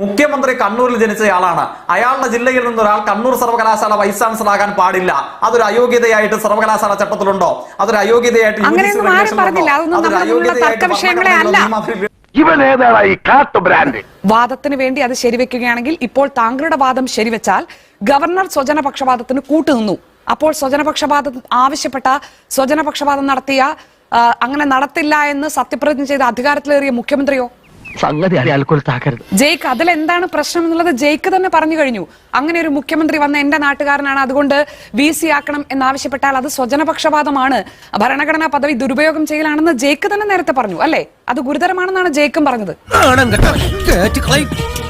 മുഖ്യമന്ത്രി കണ്ണൂരിൽ ജനിച്ചയാളാണ്. അയാളുടെ ജില്ലയിൽ നിന്ന് ഒരാൾ കണ്ണൂർ സർവകലാശാല വൈസ് ചാൻസലർ ആകാൻ പാടില്ല. അതൊരു അയോഗ്യതയായിട്ട് സർവകലാശാല ചട്ടത്തിലുണ്ടോ? അതൊരു അയോഗ്യതയായിട്ട് അതൊരു അയോഗ്യതയായിട്ട് വാദത്തിന് വേണ്ടി അത് ശരിവെക്കുകയാണെങ്കിൽ ഇപ്പോൾ താങ്കളുടെ വാദം ശരിവെച്ചാൽ ഗവർണർ സ്വജനപക്ഷപാതത്തിന് കൂട്ടുനിന്നു. അപ്പോൾ സ്വജനപക്ഷപാതം ആവശ്യപ്പെട്ട സ്വജനപക്ഷപാതം നടത്തിയ അങ്ങനെ നടത്തില്ല എന്ന് സത്യപ്രതിജ്ഞ ചെയ്ത അധികാരത്തിലേറിയ മുഖ്യമന്ത്രിയോ? സംഗതി അയാൾക്കൊരു താക്കരുത്. ജയ്ക്ക് അതിൽ എന്താണ് പ്രശ്നം എന്നുള്ളത് ജയ്ക്ക് തന്നെ പറഞ്ഞു കഴിഞ്ഞു. അങ്ങനെ ഒരു മുഖ്യമന്ത്രി വന്ന എന്റെ നാട്ടുകാരനാണ്. അതുകൊണ്ട് വി സി ആക്കണം എന്നാവശ്യപ്പെട്ടാൽ അത് സ്വജനപക്ഷപാതമാണ്. ഭരണഘടനാ പദവി ദുരുപയോഗം ചെയ്യലാണെന്ന് ജയ്ക്ക് തന്നെ നേരത്തെ പറഞ്ഞു അല്ലേ? അത് ഗുരുതരമാണെന്നാണ് ജയക്കും പറഞ്ഞത്.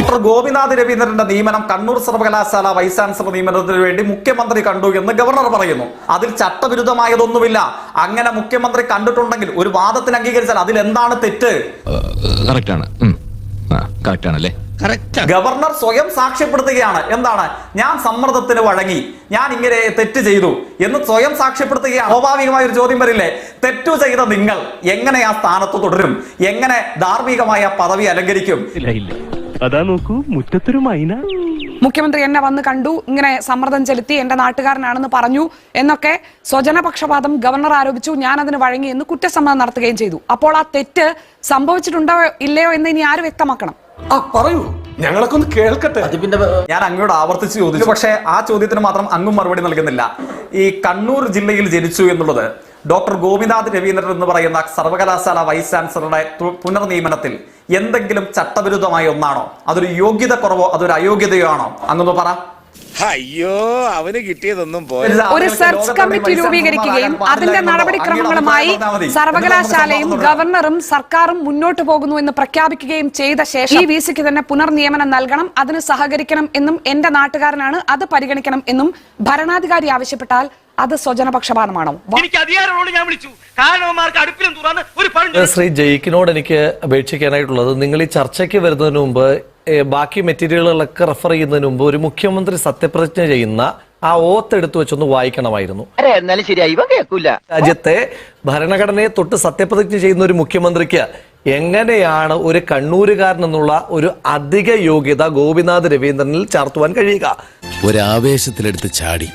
ഇപ്പോൾ ഗോപിനാഥ് രവീന്ദ്രന്റെ നിയമനം കണ്ണൂർ സർവകലാശാല വൈസ് ചാൻസലർ നിയമനത്തിന് വേണ്ടി മുഖ്യമന്ത്രി കണ്ടു എന്ന് ഗവർണർ പറയുന്നു. അതിൽ ചട്ടവിരുദ്ധമായതൊന്നുമില്ല. അങ്ങനെ മുഖ്യമന്ത്രി കണ്ടിട്ടുണ്ടെങ്കിൽ ഒരു വാദത്തിന് അംഗീകരിച്ചാൽ അതിൽ എന്താണ് തെറ്റ് കറക്റ്റ് ആണ്. കറക്റ്റ് ആണല്ലേ? ഗവർണർ സ്വയം സാക്ഷ്യപ്പെടുത്തുകയാണ്. എന്താണ്? ഞാൻ സമ്മർദ്ദത്തിന് വഴങ്ങി. ഞാൻ ഇങ്ങനെ തെറ്റ് ചെയ്തു എന്ന് സ്വയം സാക്ഷ്യപ്പെടുത്തുകയാണ്. സ്വാഭാവികമായ ഒരു ചോദ്യം വരില്ലേ? തെറ്റു ചെയ്ത നിങ്ങൾ എങ്ങനെ ആ സ്ഥാനത്ത് തുടരും? എങ്ങനെ ധാർമ്മികമായ പദവി അലങ്കരിക്കും? അതാ നോക്കൂ മുറ്റത്തൊരു മൈന. മുഖ്യമന്ത്രി എന്നെ വന്ന് കണ്ടു ഇങ്ങനെ സമ്മർദ്ദം ചെലുത്തി എന്റെ നാട്ടുകാരനാണെന്ന് പറഞ്ഞു എന്നൊക്കെ സ്വജനപക്ഷപാതം ഗവർണർ ആരോപിച്ചു ഞാൻ അതിന് വഴങ്ങി എന്ന് കുറ്റസമ്മതം നടത്തുകയും ചെയ്തു. അപ്പോൾ ആ തെറ്റ് സംഭവിച്ചിട്ടുണ്ടോ ഇല്ലയോ എന്ന് ഇനി ആര് വ്യക്തമാക്കണം? ആ പറയൂ. ഞങ്ങളൊക്കെ ഒന്ന് കേൾക്കട്ടെ. ഞാൻ അങ്ങോട്ട് ആവർത്തിച്ച് ചോദിച്ചു. പക്ഷേ ആ ചോദ്യത്തിന് മാത്രം അങ്ങും മറുപടി നൽകുന്നില്ല. ഈ കണ്ണൂർ ജില്ലയിൽ ജനിച്ചു എന്നുള്ളത് ഡോക്ടർ ഗോപിനാഥ് രവീന്ദ്രൻ എന്ന് പറയുന്ന സർവകലാശാല വൈസ് ചാൻസലറുടെ പുനർനിയമനത്തിൽ എന്തെങ്കിലും ചട്ടവിരുദ്ധമായ ഒന്നാണോ? അതൊരു യോഗ്യത കുറവോ? അതൊരു അയോഗ്യതയോ ആണോ? അങ്ങൊന്ന് പറ. അയ്യോ അവന് കിട്ടിയതൊന്നും പോരാ. ഒരു സെർച്ച് കമ്മിറ്റി രൂപീകരിക്കുകയും അതിന്റെ നടപടിക്രമങ്ങളുമായി സർവകലാശാലയും ഗവർണറും സർക്കാരും മുന്നോട്ട് പോകുന്നു എന്ന് പ്രഖ്യാപിക്കുകയും ചെയ്ത ശേഷം ഈ വിസിക്ക് തന്നെ പുനർനിയമനം നൽകണം അതിന് സഹകരിക്കണം എന്നും എന്റെ നാട്ടുകാരനാണ് അത് പരിഗണിക്കണം എന്നും ഭരണാധികാരി ആവശ്യപ്പെട്ടാൽ അത് സ്വജനപക്ഷപാതമാണോ? ശ്രീ ജയിക്കിനോട് എനിക്ക് അപേക്ഷിക്കാനായിട്ടുള്ളത് നിങ്ങൾ ഈ ചർച്ചയ്ക്ക് വരുന്നതിന് മുമ്പ് ബാക്കി മെറ്റീരിയലുകളൊക്കെ റെഫർ ചെയ്യുന്നതിന് മുമ്പ് ഒരു മുഖ്യമന്ത്രി സത്യപ്രതിജ്ഞ ചെയ്യുന്ന ആ ഓത്ത് എടുത്തു വെച്ചൊന്ന് വായിക്കണമായിരുന്നു. എന്നാലും ശരിയാ ഇവ കേൾക്കൂല രാജ്യത്തെ ഭരണഘടനയെ തൊട്ട് സത്യപ്രതിജ്ഞ ചെയ്യുന്ന ഒരു മുഖ്യമന്ത്രിക്ക് എങ്ങനെയാണ് ഒരു കണ്ണൂരുകാരൻ എന്നുള്ള ഒരു അധിക യോഗ്യത ഗോപിനാഥ് രവീന്ദ്രനിൽ ചാർത്തുവാൻ കഴിയുക? ഒരു ഒരാവേശത്തിലെടുത്ത് ചാടി.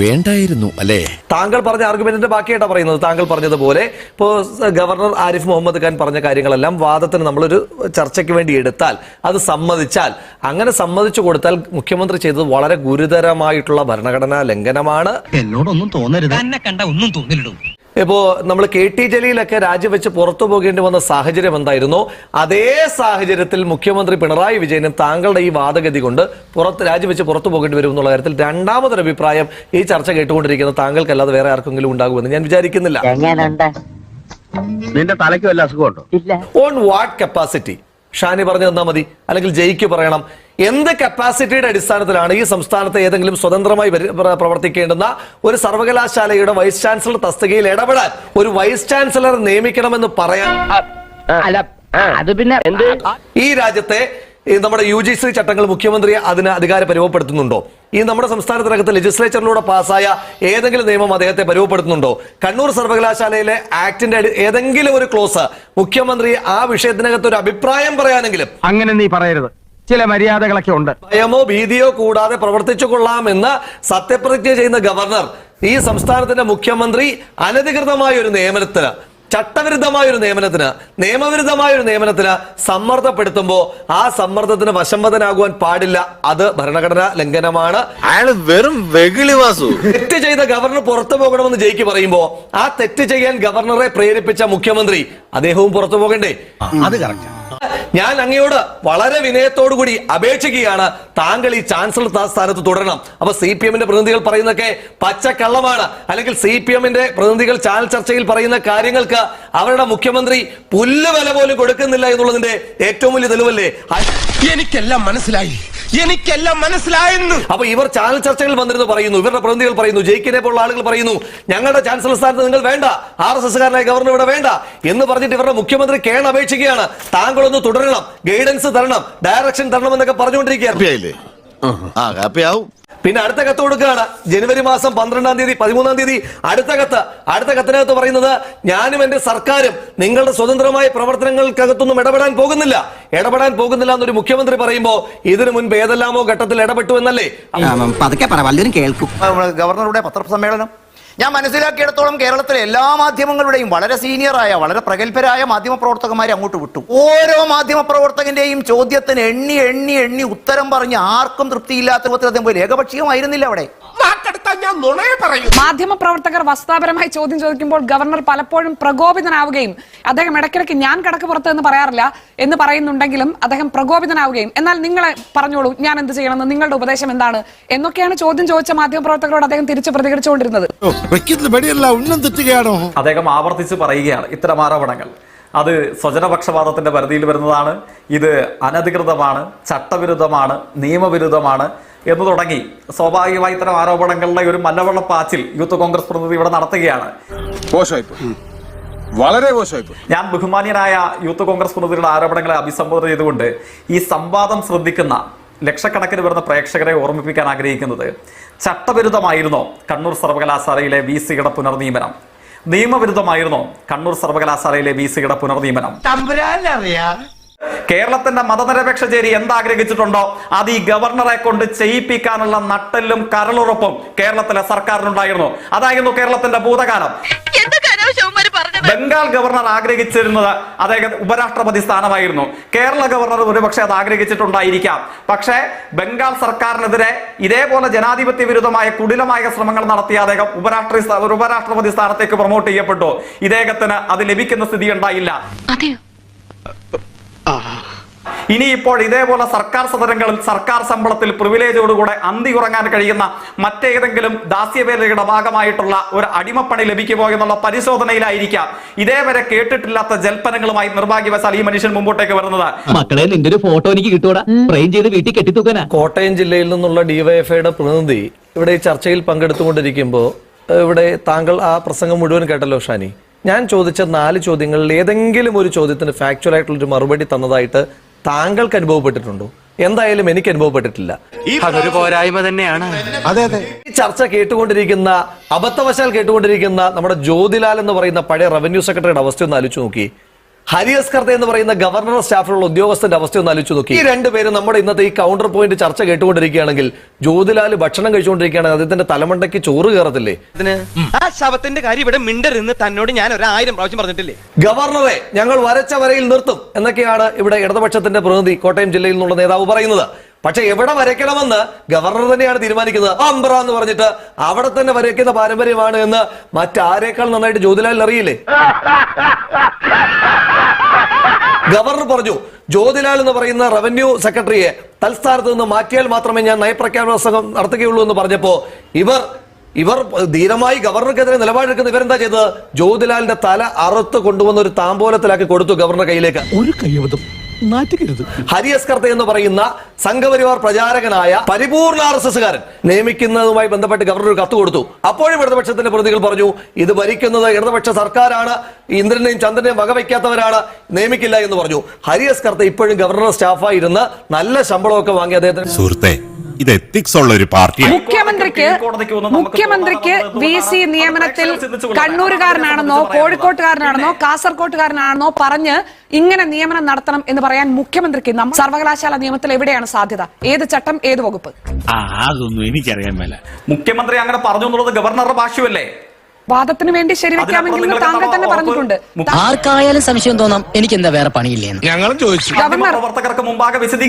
വേണ്ടായിരുന്നു അല്ലേ? താങ്കൾ പറഞ്ഞ ആർഗ്യുമെന്റിന്റെ ബാക്കിയായിട്ടാണ് പറയുന്നത്. താങ്കൾ പറഞ്ഞതുപോലെ ഇപ്പോൾ ഗവർണർ ആരിഫ് മുഹമ്മദ് ഖാൻ പറഞ്ഞ കാര്യങ്ങളെല്ലാം വാദത്തിന് നമ്മളൊരു ചർച്ചയ്ക്ക് വേണ്ടി എടുത്താൽ അത് സമ്മതിച്ചാൽ അങ്ങനെ സമ്മതിച്ചു കൊടുത്താൽ മുഖ്യമന്ത്രി ചെയ്തത് വളരെ ഗുരുതരമായിട്ടുള്ള ഭരണഘടനാ ലംഘനമാണ്. എന്നോടൊന്നും തോന്നരുത്. എന്നെ കണ്ട ഒന്നും തോന്നിലിടും ഇപ്പോ നമ്മൾ കെ ടി ജലീലൊക്കെ രാജിവെച്ച് പുറത്തു പോകേണ്ടി വന്ന സാഹചര്യം എന്തായിരുന്നു? അതേ സാഹചര്യത്തിൽ മുഖ്യമന്ത്രി പിണറായി വിജയനും താങ്കളുടെ ഈ വാദഗതി കൊണ്ട് പുറത്ത് രാജിവെച്ച് പുറത്തു പോകേണ്ടി വരും എന്നുള്ള കാര്യത്തിൽ രണ്ടാമതൊരു അഭിപ്രായം ഈ ചർച്ച കേട്ടുകൊണ്ടിരിക്കുന്ന താങ്കൾക്കല്ലാതെ വേറെ ആർക്കെങ്കിലും ഉണ്ടാകുമെന്ന് ഞാൻ വിചാരിക്കുന്നില്ല. നിന്റെ തലയ്ക്ക് വല്ല അസുഖമുണ്ടോ? ഓൺ വാട്ട് കപ്പാസിറ്റി ഷാനി പറഞ്ഞു തന്നാൽ മതി. അല്ലെങ്കിൽ ജയിക്ക് പറയണം. എന്ത് കപ്പാസിറ്റിയുടെ അടിസ്ഥാനത്തിലാണ് ഈ സംസ്ഥാനത്തെ ഏതെങ്കിലും സ്വതന്ത്രമായി പ്രവർത്തിക്കേണ്ടുന്ന ഒരു സർവകലാശാലയുടെ വൈസ് ചാൻസലർ തസ്തികയിൽ ഇടപെടാൻ ഒരു വൈസ് ചാൻസലർ നിയമിക്കണമെന്ന് പറയാൻ അത് പിന്നെ എന്ത്? ഈ രാജ്യത്തെ നമ്മുടെ യു ജി സി ചട്ടങ്ങൾ മുഖ്യമന്ത്രിയെ അതിന് അധികാരം പരുവപ്പെടുത്തുന്നുണ്ടോ ഈ നമ്മുടെ സംസ്ഥാനത്തിനകത്ത് ലെജിസ്ലേച്ചറിലൂടെ പാസ്സായ ഏതെങ്കിലും നിയമം അദ്ദേഹത്തെ പരുവപ്പെടുത്തുന്നുണ്ടോ? കണ്ണൂർ സർവകലാശാലയിലെ ആക്ടിന്റെ ഏതെങ്കിലും ഒരു ക്ലോസ് മുഖ്യമന്ത്രി ആ വിഷയത്തിനകത്ത് ഒരു അഭിപ്രായം പറയാനെങ്കിലും അങ്ങനെ നീ പറയരുത്. ചില മര്യാദകളൊക്കെ ഉണ്ട്. ഭയമോ ഭീതിയോ കൂടാതെ പ്രവർത്തിച്ചു കൊള്ളാമെന്ന് സത്യപ്രതിജ്ഞ ചെയ്യുന്ന ഗവർണർ ഈ സംസ്ഥാനത്തിന്റെ മുഖ്യമന്ത്രി അനധികൃതമായ ഒരു നിയമനത്തിന് ചട്ടവിരുദ്ധമായ ഒരു നിയമനത്തിന് നിയമവിരുദ്ധമായ ഒരു നിയമനത്തിന് സമ്മർദ്ദപ്പെടുത്തുമ്പോൾ ആ സമ്മർദ്ദത്തിന് വശംവദനാകുവാൻ പാടില്ല. അത് ഭരണഘടനാ ലംഘനമാണ്. അയാൾ വെറും വെകിളിവാസു തെറ്റ് ചെയ്ത ഗവർണർ പുറത്തു പോകണമെന്ന് ജയിക്ക് പറയുമ്പോ ആ തെറ്റ് ചെയ്യാൻ ഗവർണറെ പ്രേരിപ്പിച്ച മുഖ്യമന്ത്രി അദ്ദേഹവും പുറത്തു പോകണ്ടേ? അത് കറക്റ്റ് ഞാൻ അങ്ങയോട് വളരെ വിനയത്തോടു കൂടി അപേക്ഷിക്കുകയാണ്. താങ്കൾ ഈ ചാൻസലർ സ്ഥാ- സ്ഥാനത്ത് തുടരണം. അപ്പൊ സി പി എമ്മിന്റെ പ്രതിനിധികൾ പറയുന്നതൊക്കെ പച്ചക്കള്ളമാണ്. അല്ലെങ്കിൽ സി പി എമ്മിന്റെ പ്രതിനിധികൾ ചാനൽ ചർച്ചയിൽ പറയുന്ന കാര്യങ്ങൾക്ക് അവരുടെ മുഖ്യമന്ത്രി പുല്ല് വില പോലും കൊടുക്കുന്നില്ല എന്നുള്ളതിന്റെ ഏറ്റവും വലിയ തെളിവല്ലേ? എനിക്കെല്ലാം മനസ്സിലായി. എനിക്കെല്ലാം മനസ്സിലായെന്ന്. അപ്പൊ ഇവർ ചാനൽ ചർച്ചകൾ വന്നിരുന്നു പറയുന്നു ഇവരുടെ പ്രതിനിധികൾ പറയുന്നു ജയിക്കിനെ പോലുള്ള ആളുകൾ പറയുന്നു ഞങ്ങളുടെ ചാൻസലർ സ്ഥാനത്ത് നിങ്ങൾ വേണ്ട ആർ എസ് എസ്കാരനായ ഗവർണർ ഇവിടെ വേണ്ട എന്ന് പറഞ്ഞിട്ട് ഇവരുടെ മുഖ്യമന്ത്രി കേൺ അപേക്ഷിക്കുകയാണ്. താങ്കളൊന്ന് തുടരണം ഗൈഡൻസ് തരണം ഡയറക്ഷൻ തരണം എന്നൊക്കെ പറഞ്ഞുകൊണ്ടിരിക്കുകയാണ്. ഹാപ്പിയാവും. പിന്നെ അടുത്ത കത്ത് കൊടുക്കുകയാണ്. ജനുവരി മാസം പന്ത്രണ്ടാം തീയതി പതിമൂന്നാം തീയതി അടുത്ത കത്ത് അടുത്ത കത്തിനകത്ത് പറയുന്നത് ഞാനും എന്റെ സർക്കാരും നിങ്ങളുടെ സ്വതന്ത്രമായ പ്രവർത്തനങ്ങൾക്കകത്തൊന്നും ഇടപെടാൻ പോകുന്നില്ല. ഇടപെടാൻ പോകുന്നില്ല എന്നൊരു മുഖ്യമന്ത്രി പറയുമ്പോൾ ഇതിനു മുൻപ് ഏതെല്ലാമോ ഘട്ടത്തിൽ ഇടപെട്ടു എന്നല്ലേ? പതുക്കെ പറ. വല്ലവരും കേൾക്കും. ഗവർണറുടെ പത്രസമ്മേളനം. ഞാൻ മനസ്സിലാക്കിയിടത്തോളം കേരളത്തിലെ എല്ലാ മാധ്യമങ്ങളുടെയും വളരെ സീനിയറായ വളരെ പ്രഗത്ഭരായ മാധ്യമ പ്രവർത്തകന്മാരെ അങ്ങോട്ട് വിട്ടു. ഓരോ മാധ്യമ പ്രവർത്തകന്റെയും ചോദ്യത്തിന് എണ്ണി എണ്ണി എണ്ണി ഉത്തരം പറഞ്ഞ് ആർക്കും തൃപ്തിയില്ലാത്ത വിധത്തിൽ അദ്ദേഹം ഏകപക്ഷീയമായിരുന്നില്ല അവിടെ. ഞാൻ നുണയെ പറയൂ. മാധ്യമ പ്രവർത്തകർ വസ്താപരമായി ചോദ്യം ചോദിക്കുമ്പോൾ ഗവർണർ പലപ്പോഴും പ്രകോപിതനാവുകയും അദ്ദേഹം ഇടയ്ക്കിടയ്ക്ക് ഞാൻ കടക്ക് പുറത്ത് എന്ന് പറയാറില്ല എന്ന് പറയുന്നുണ്ടെങ്കിലും അദ്ദേഹം പ്രകോപിതനാവുകയും. എന്നാൽ നിങ്ങളെ പറഞ്ഞോളൂ ഞാൻ എന്ത് ചെയ്യണമെന്ന് നിങ്ങളുടെ ഉപദേശം എന്താണ് എന്നൊക്കെയാണ് ചോദ്യം ചോദിച്ച മാധ്യമ പ്രവർത്തകരോട് അദ്ദേഹം തിരിച്ചു പ്രതികരിച്ചുകൊണ്ടിരുന്നത്. അദ്ദേഹം ആവർത്തിച്ച് പറയുകയാണ് ഇത്തരം ആരോപണങ്ങൾ. അത് സ്വജനപക്ഷപാതത്തിന്റെ പരിധിയിൽ വരുന്നതാണ് ഇത് അനധികൃതമാണ് ചട്ടവിരുദ്ധമാണ് നിയമവിരുദ്ധമാണ്. എന്ന് തുടങ്ങി. സ്വാഭാവികമായി ഇത്തരം ആരോപണങ്ങളുടെ ഒരു മല്ലവെള്ള പാച്ചിൽ യൂത്ത് കോൺഗ്രസ് പ്രതിനിധി ഇവിടെ നടത്തുകയാണ്. വളരെ ഞാൻ ബഹുമാന്യനായ യൂത്ത് കോൺഗ്രസ് പ്രതിനിധിയുടെ ആരോപണങ്ങളെ അഭിസംബോധന ചെയ്തുകൊണ്ട് ഈ സംവാദം ശ്രദ്ധിക്കുന്ന ലക്ഷക്കണക്കിന് വരുന്ന പ്രേക്ഷകരെ ഓർമ്മിപ്പിക്കാൻ ആഗ്രഹിക്കുന്നത് ചട്ടവിരുദ്ധമായിരുന്നോ കണ്ണൂർ സർവകലാശാലയിലെ വി സിയുടെ പുനർനിയമനം? നിയമവിരുദ്ധമായിരുന്നോ കണ്ണൂർ സർവകലാശാലയിലെ വി സിയുടെ പുനർനിയമനം? കേരളത്തിന്റെ മതനിരപേക്ഷ ചേരി എന്താഗ്രഹിച്ചിട്ടുണ്ടോ? അത് ഈ ഗവർണറെ കൊണ്ട് ചെയ്യിപ്പിക്കാനുള്ള നട്ടെല്ലും കരളുറപ്പും കേരളത്തിലെ സർക്കാരിനുണ്ടായിരുന്നു. അതായിരുന്നു കേരളത്തിന്റെ ഭൂതകാലം. ബംഗാൾ ഗവർണർ ആഗ്രഹിച്ചിരുന്നത് അദ്ദേഹം ഉപരാഷ്ട്രപതി സ്ഥാനമായിരുന്നു. കേരള ഗവർണർ ഒരുപക്ഷെ അത് ആഗ്രഹിച്ചിട്ടുണ്ടായിരിക്കാം. പക്ഷേ ബംഗാൾ സർക്കാരിനെതിരെ ഇതേപോലെ ജനാധിപത്യ വിരുദ്ധമായ കുടിലമായ ശ്രമങ്ങൾ നടത്തിയ അദ്ദേഹം ഉപരാഷ്ട്ര ഉപരാഷ്ട്രപതി സ്ഥാനത്തേക്ക് പ്രൊമോട്ട് ചെയ്യപ്പെട്ടു. ഇദ്ദേഹത്തിന് അത് ലഭിക്കുന്ന സ്ഥിതി ഉണ്ടായില്ല. ഇനിയിപ്പോൾ ഇതേപോലെ സർക്കാർ സദനങ്ങളിൽ സർക്കാർ ശമ്പളത്തിൽ പ്രിവിലേജോടുകൂടെ അന്തി ഉറങ്ങാൻ കഴിയുന്ന മറ്റേതെങ്കിലും ദാസ്യവേലയുടെ ഭാഗമായിട്ടുള്ള ഒരു അടിമപ്പണി ലഭിക്കുമോ എന്നുള്ള പരിശോധനയിലായിരിക്കാം. ഇതേവരെ കേട്ടിട്ടില്ലാത്ത ജൽപ്പനങ്ങളുമായി നിർഭാഗ്യവശാൽ ഈ മനുഷ്യൻ മുമ്പോട്ടേക്ക് വരുന്നത്. മക്കളെ നിന്റെ ഒരു ഫോട്ടോ എനിക്ക് കിട്ടൂടാ. ഫ്രെയിം ചെയ്ത് വീട്ടിൽ കെട്ടിത്തൂക്കാനാ. കോട്ടയം ജില്ലയിൽ നിന്നുള്ള ഡിവൈഎഫ്ഐയുടെ പ്രതിനിധി ഇവിടെ ചർച്ചയിൽ പങ്കെടുത്തുകൊണ്ടിരിക്കുമ്പോൾ ഇവിടെ താങ്കൾ ആ പ്രസംഗം മുഴുവൻ കേട്ടല്ലോ ഷാനി? ഞാൻ ചോദിച്ച നാല് ചോദ്യങ്ങളിൽ ഏതെങ്കിലും ഒരു ചോദ്യത്തിന് ഫാക്ച്വൽ ആയിട്ടുള്ള ഒരു മറുപടി തന്നതായിട്ട് താങ്കൾക്ക് അനുഭവപ്പെട്ടിട്ടുണ്ടോ? എന്തായാലും എനിക്ക് അനുഭവപ്പെട്ടിട്ടില്ല. അതൊരു പോരായ്മ തന്നെയാണ്. അതെ അതെ. ഈ ചർച്ച കേട്ടുകൊണ്ടിരിക്കുന്ന അബദ്ധവശാൽ കേട്ടുകൊണ്ടിരിക്കുന്ന നമ്മുടെ ജ്യോതിലാൽ എന്ന് പറയുന്ന പഴയ റവന്യൂ സെക്രട്ടറിയുടെ അവസ്ഥ ഒന്ന് ആലോചിച്ച് നോക്കി ഹരിയസ്കർത്ത എന്ന് പറയുന്ന ഗവർണർ സ്റ്റാഫിലുള്ള ഉദ്യോഗസ്ഥന്റെ അവസ്ഥ ഒന്ന് ആലോചിച്ച് നോക്കി. ഈ രണ്ടുപേരും നമ്മുടെ ഇന്നത്തെ ഈ കൗണ്ടർ പോയിന്റ് ചർച്ച കേട്ടുകൊണ്ടിരിക്കുകയാണെങ്കിൽ ജ്യോതിലാൽ ഭക്ഷണം കഴിച്ചുകൊണ്ടിരിക്കുകയാണെങ്കിൽ അദ്ദേഹത്തിന്റെ തലമണ്ടയ്ക്ക് ചോറ് കയറത്തില്ലേ? ആ ശവത്തിന്റെ കാര്യം ഇവിടെ മിണ്ടരുന്ന് തന്നോട് ഞാൻ ഒരു ആയിരം പ്രാവശ്യം പറഞ്ഞിട്ടില്ലേ? ഗവർണറെ ഞങ്ങൾ വരച്ച വരയിൽ നിർത്തും എന്നൊക്കെയാണ് ഇവിടെ ഇടതുപക്ഷത്തിന്റെ പ്രതിനിധി കോട്ടയം ജില്ലയിൽ നിന്നുള്ള നേതാവ് പറയുന്നത്. പക്ഷെ എവിടെ വരയ്ക്കണമെന്ന് ഗവർണർ തന്നെയാണ് തീരുമാനിക്കുന്നത്. അംബ്ര എന്ന് പറഞ്ഞിട്ട് അവിടെ തന്നെ വരയ്ക്കുന്ന പാരമ്പര്യമാണ് എന്ന് മറ്റാരേക്കാൾ നന്നായിട്ട് ജ്യോതിലാലിന് അറിയില്ലേ? ഗവർണർ പറഞ്ഞു ജ്യോതിലാൽ എന്ന് പറയുന്ന റവന്യൂ സെക്രട്ടറിയെ തൽസ്ഥാനത്ത് നിന്ന് മാറ്റിയാൽ മാത്രമേ ഞാൻ നയപ്രഖ്യാപന പ്രസംഗം നടത്തുകയുള്ളൂ എന്ന് പറഞ്ഞപ്പോ ഇവർ ഇവർ ധീരമായി ഗവർണർക്കെതിരെ നിലപാടെടുക്കുന്ന ഇവരെന്താ ചെയ്തത്? ജ്യോതിലാലിന്റെ തല അറുത്ത് കൊണ്ടുവന്ന ഒരു താമ്പോലത്തിലാക്കി കൊടുത്തു ഗവർണർ കയ്യിലേക്ക്. ഒരു ഹരി ഹരിയസ്കർത്ത എന്ന് പറയുന്ന സംഘപരിവാർ പ്രചാരകനായ പരിപൂർണ ആർ എസ് എസ്കാരൻ നിയമിക്കുന്നതുമായി ബന്ധപ്പെട്ട് ഗവർണർ ഒരു കത്ത് കൊടുത്തു. അപ്പോഴും ഇടതുപക്ഷത്തിന്റെ പ്രതികൾ പറഞ്ഞു ഇത് ഭരിക്കുന്നത് ഇടതുപക്ഷ സർക്കാരാണ്. ഇന്ദ്രനെയും ചന്ദ്രനെയും വകവയ്ക്കാത്തവരാണ്. നിയമിക്കില്ല എന്ന് പറഞ്ഞു. ഹരിയസ്കർത്ത ഇപ്പോഴും ഗവർണർ സ്റ്റാഫായിരുന്ന നല്ല ശമ്പളമൊക്കെ വാങ്ങി അദ്ദേഹത്തിന് സുഹൃത്തെ ഇത് എത്തിക്സ് ഉള്ള ഒരു പാർട്ടിയാണ്. മുഖ്യമന്ത്രിക്ക് മുഖ്യമന്ത്രിക്ക് വി സി നിയമനത്തിൽ കണ്ണൂരുകാരനാണെന്നോ കോഴിക്കോട്ടുകാരനാണെന്നോ കാസർകോട്ടുകാരനാണെന്നോ പറഞ്ഞ് ഇങ്ങനെ നിയമനം നടത്തണം എന്ന് പറയാൻ മുഖ്യമന്ത്രിക്ക് നമ്മൾ സർവകലാശാല നിയമത്തിൽ എവിടെയാണ് സാധ്യത? ഏത് ചട്ടം ഏത് വകുപ്പ്? അതൊന്നും എനിക്കറിയാൻ മേല. മുഖ്യമന്ത്രി അങ്ങനെ പറഞ്ഞു എന്നുള്ളത് ഗവർണറുടെ ഭാഷ്യമല്ലേ? വാദത്തിന് വേണ്ടി ശരിവെക്കാമെങ്കിലും താങ്കൾ തന്നെ പറഞ്ഞിട്ടുണ്ട്. ആർക്കായാലും സംശയം തോന്നാം എനിക്ക് എന്താ വേറെ പണിയില്ലേ ഞങ്ങളും ചോദിച്ചു.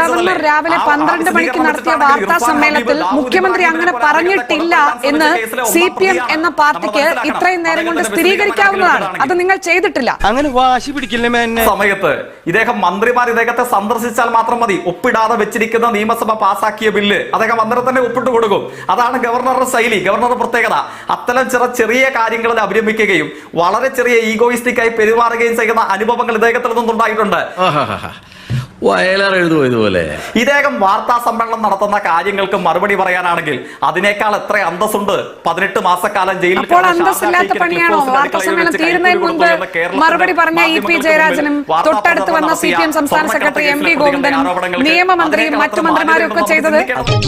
ഗവർണർ? രാവിലെ പന്ത്രണ്ട് മണിക്ക് നടത്തിയ വാർത്താ സമ്മേളനത്തിൽ മുഖ്യമന്ത്രി അങ്ങനെ പറഞ്ഞിട്ടില്ല എന്ന് സി പി എം എന്ന പാർട്ടിക്ക് ഇത്രയും നേരം കൊണ്ട് സ്ഥിരീകരിക്കാവുന്നതാണ്. അത് നിങ്ങൾ ചെയ്തിട്ടില്ല. അങ്ങനെ വാശി പിടിക്കില്ലേ സമയത്ത് ഇദ്ദേഹം മന്ത്രിമാർ ഇദ്ദേഹത്തെ സന്ദർശിച്ചാൽ മാത്രം മതി. ഒപ്പിടാതെ വെച്ചിരിക്കുന്ന നിയമസഭ പാസാക്കിയ ബില്ല് അദ്ദേഹം അന്നേരം തന്നെ ഒപ്പിട്ട് കൊടുക്കും. അതാണ് ഗവർണറുടെ ശൈലി ഗവർണറുടെ പ്രത്യേകത. അത്തരം ചില ചെറിയ കാര്യങ്ങളിൽ അഭിരമിക്കുകയും വളരെ ചെറിയ ഈഗോയിസ്റ്റിക്കായി പെരുമാറുകയും ചെയ്യുന്ന അനുഭവങ്ങൾ ഇദ്ദേഹത്തിൽ നിന്നുണ്ടായിട്ടുണ്ട്. വയലാർ എഴുതുപോയതുപോലെ ഇദ്ദേഹം വാർത്താ സമ്മേളനം നടത്തുന്ന കാര്യങ്ങൾക്ക് മറുപടി പറയാനാണെങ്കിൽ അതിനേക്കാൾ എത്ര അന്തസ്സുണ്ട്? പതിനെട്ട് മാസക്കാലം ജയിലിൽ അപ്പോൾ അന്തസ്സില്ലാത്ത പണിയാണോ? വാർത്താ സമ്മേളനം തീരുന്നതിന് മുൻപ് മറുപടി പറഞ്ഞ ഇ പി ജയരാജനും തൊട്ടടുത്ത് വന്ന സി പി എം സംസ്ഥാന സെക്രട്ടറി എം വി ഗോവിന്ദനും നിയമമന്ത്രിയും മറ്റു മന്ത്രിമാരും ഒക്കെ ചെയ്തത്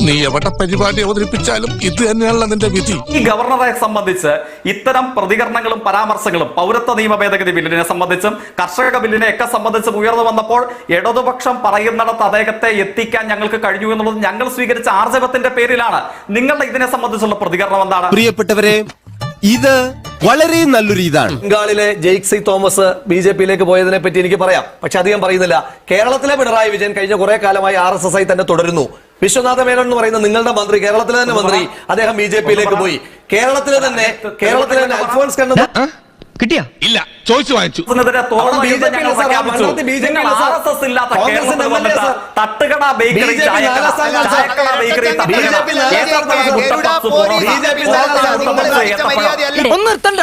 നീ എവിടെ പരിപാടി അവതരിപ്പിച്ചാലും ഇത് തന്നെയാണല്ലോ നിന്റെ വിധി. ഈ ഗവർണറെ സംബന്ധിച്ച് ഇത്തരം പ്രതികരണങ്ങളും പരാമർശങ്ങളും പൗരത്വ നിയമ ഭേദഗതി ബില്ലിനെ സംബന്ധിച്ചും കർഷക ബില്ലിനെ ഒക്കെ സംബന്ധിച്ചും ഉയർന്നു വന്നപ്പോൾ ഇടതുപക്ഷം പറയുന്നിടത്ത് അദ്ദേഹത്തെ എത്തിക്കാൻ ഞങ്ങൾക്ക് കഴിഞ്ഞു എന്നുള്ളത് ഞങ്ങൾ സ്വീകരിച്ച ആർജവത്തിന്റെ പേരിലാണ്. നിങ്ങളുടെ ഇതിനെ സംബന്ധിച്ചുള്ള പ്രതികരണം എന്താണ്? പ്രിയപ്പെട്ടവരെ ഇത് വളരെ നല്ലൊരു ഇതാണ്. ബംഗാളിലെ Jaick C Thomas B J പിയിലേക്ക് പോയതിനെ പറ്റി എനിക്ക് പറയാം. പക്ഷെ അധികം പറയുന്നില്ല. കേരളത്തിലെ പിണറായി വിജയൻ കഴിഞ്ഞ കുറെ കാലമായി ആർ എസ് എസ് ആയി തന്നെ തുടരുന്നു. വിശ്വനാഥ മേനോൻ എന്ന് പറയുന്ന നിങ്ങളുടെ മന്ത്രി കേരളത്തിലെ തന്നെ മന്ത്രി അദ്ദേഹം ബി ജെ പിയിലേക്ക് പോയി. കേരളത്തിലെ തന്നെ കേരളത്തിലെ തന്നെ അൽഫോൺസ് കണ്ണ കിട്ടിയാ? ഇല്ല ചോദിച്ചു വാങ്ങിച്ചു. തട്ടുകട ബേക്കറി. ഒന്ന് നിർത്തണ്ട.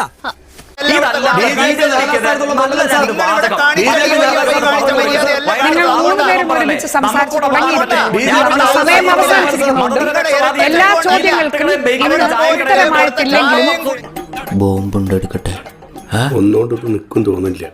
നിങ്ങൾ ഒരുമിച്ച് സംസാരിച്ച് സമയം അവസാനിച്ചിരിക്കുന്നുണ്ട് എല്ലാ ചോദ്യങ്ങൾക്കും ഇന്ന് ഉത്തരമായിട്ടില്ലെങ്കിലും ബോംബുണ്ടെടുക്കട്ടെ ഒന്നുകൊണ്ട് നിൽക്കും തോന്നില്ല